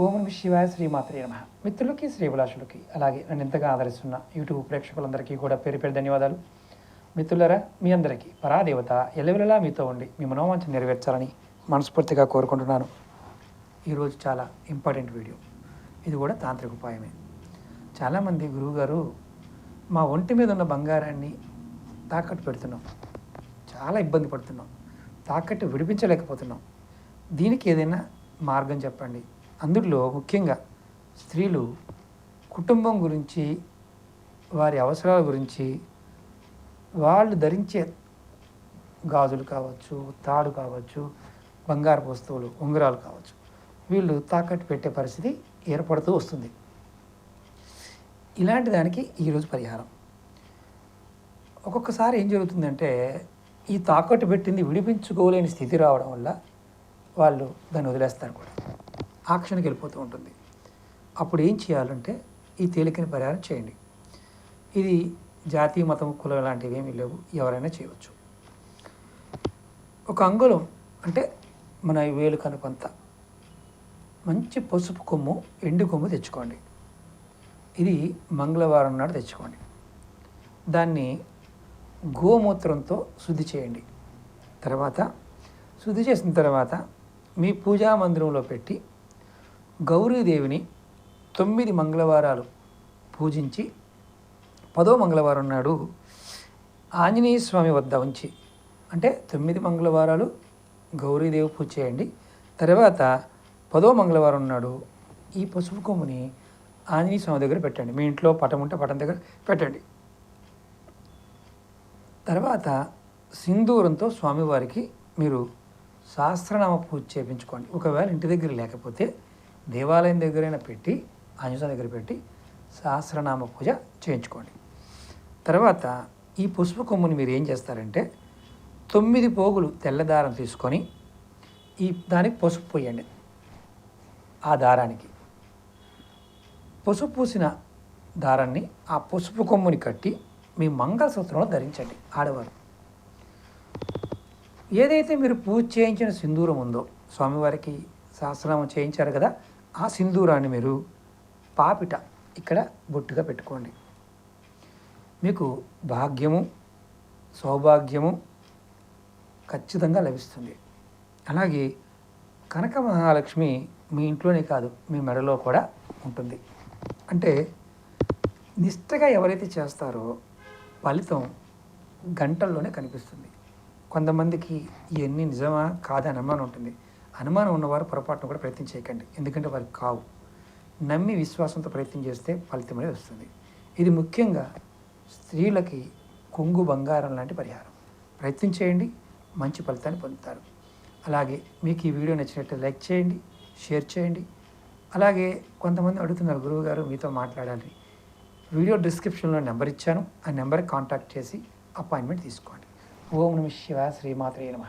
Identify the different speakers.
Speaker 1: ఓం నమ శివాయ శ్రీమాత్రే నమ. మిత్రులకి శ్రీభిలాషులకి అలాగే నన్ను ఎంతగా ఆదరిస్తున్న యూట్యూబ్ ప్రేక్షకులందరికీ కూడా పేరు పేరు ధన్యవాదాలు. మిత్రులరా మీ అందరికీ పరాదేవత ఎలవెలలా మీతో ఉండి మీ మనోవాంఛ నెరవేర్చాలని మనస్ఫూర్తిగా కోరుకుంటున్నాను. ఈరోజు చాలా ఇంపార్టెంట్ వీడియో. ఇది కూడా తాంత్రిక ఉపాయమే. చాలామంది గురువుగారు మా ఒంటి మీద ఉన్న బంగారాన్ని తాకట్టు పెడుతున్నాం. చాలా ఇబ్బంది పడుతున్నాం. తాకట్టు విడిపించలేకపోతున్నాం. దీనికి ఏదైనా మార్గం చెప్పండి. అందులో ముఖ్యంగా స్త్రీలు కుటుంబం గురించి వారి అవసరాల గురించి వాళ్ళు ధరించే గాజులు కావచ్చు తాడు కావచ్చు బంగారు వస్తువులు ఉంగరాలు కావచ్చు వీళ్ళు తాకట్టు పెట్టే పరిస్థితి ఏర్పడుతూ వస్తుంది. ఇలాంటి దానికి ఈరోజు పరిహారం. ఒక్కొక్కసారి ఏం జరుగుతుందంటే ఈ తాకట్టు పెట్టింది విడిపించుకోలేని స్థితి రావడం వల్ల వాళ్ళు దాన్ని వదిలేస్తారు కూడా. ఆక్షన్కి వెళ్ళిపోతూ ఉంటుంది. అప్పుడు ఏం చేయాలంటే ఈ తేలికని పరిహారం చేయండి. ఇది జాతి మతం కులం లాంటివి ఏమీ లేవు. ఎవరైనా చేయవచ్చు. ఒక అంగుళం అంటే మన వేలు కనుకొంత మంచి పసుపు కొమ్ము ఎండు కొమ్ము తెచ్చుకోండి. ఇది మంగళవారం నాడు తెచ్చుకోండి. దాన్ని గోమూత్రంతో శుద్ధి చేయండి. తర్వాత శుద్ధి చేసిన తర్వాత మీ పూజా మందిరంలో పెట్టి గౌరీదేవిని తొమ్మిది మంగళవారాలు పూజించి పదో మంగళవారం నాడు ఆంజనేయ స్వామి వద్ద ఉంచి అంటే తొమ్మిది మంగళవారాలు గౌరీదేవి పూజ చేయండి. తర్వాత పదో మంగళవారం నాడు ఈ పసుపు కొమ్ముని ఆంజనేయ స్వామి దగ్గర పెట్టండి. మీ ఇంట్లో పటం ఉంటే పటం దగ్గర పెట్టండి. తర్వాత సింధూరంతో స్వామివారికి మీరు సహస్రనామ పూజ చేయించుకోండి ఒకవేళ ఇంటి దగ్గర లేకపోతే దేవాలయం దగ్గరైనా పెట్టి ఆంజనేయ దగ్గర పెట్టి సహస్రనామ పూజ చేయించుకోండి. తర్వాత ఈ పసుపు కొమ్ముని మీరు ఏం చేస్తారంటే తొమ్మిది పోగులు తెల్లదారం తీసుకొని ఈ దానికి పసుపు పోయండి ఆ దారానికి. పసుపు పూసిన దారాన్ని ఆ పసుపు కొమ్ముని కట్టి మీ మంగళసూత్రంలో ధరించండి ఆడవారు. ఏదైతే మీరు పూజ చేయించిన సింధూరం ఉందో స్వామివారికి సహస్రనామం చేయించారు కదా ఆ సింధూరాన్ని మీరు పాపిట ఇక్కడ బొట్టుగా పెట్టుకోండి. మీకు భాగ్యము సౌభాగ్యము ఖచ్చితంగా లభిస్తుంది. అలాగే కనక మహాలక్ష్మి మీ ఇంట్లోనే కాదు మీ మెడలో కూడా ఉంటుంది. అంటే నిష్టగా ఎవరైతే చేస్తారో ఫలితం గంటల్లోనే కనిపిస్తుంది. కొంతమందికి ఇవన్నీ నిజమా కాదని అనుమానం ఉంటుంది. అనుమానం ఉన్నవారు పొరపాటును కూడా ప్రయత్నం చేయకండి. ఎందుకంటే వారికి కావు. నమ్మి విశ్వాసంతో ప్రయత్నం చేస్తే ఫలితం అనేది వస్తుంది. ఇది ముఖ్యంగా స్త్రీలకి కొంగు బంగారం లాంటి పరిహారం. ప్రయత్నం చేయండి మంచి ఫలితాన్ని పొందుతారు. అలాగే మీకు ఈ వీడియో నచ్చినట్టు లైక్ చేయండి షేర్ చేయండి. అలాగే కొంతమంది అడుగుతున్నారు గురువుగారు మీతో మాట్లాడాలి. వీడియో డిస్క్రిప్షన్లో నెంబర్ ఇచ్చాను. ఆ నెంబర్కి కాంటాక్ట్ చేసి అపాయింట్మెంట్ తీసుకోండి. ఓం నమ శివ శ్రీమాత్రే నమ.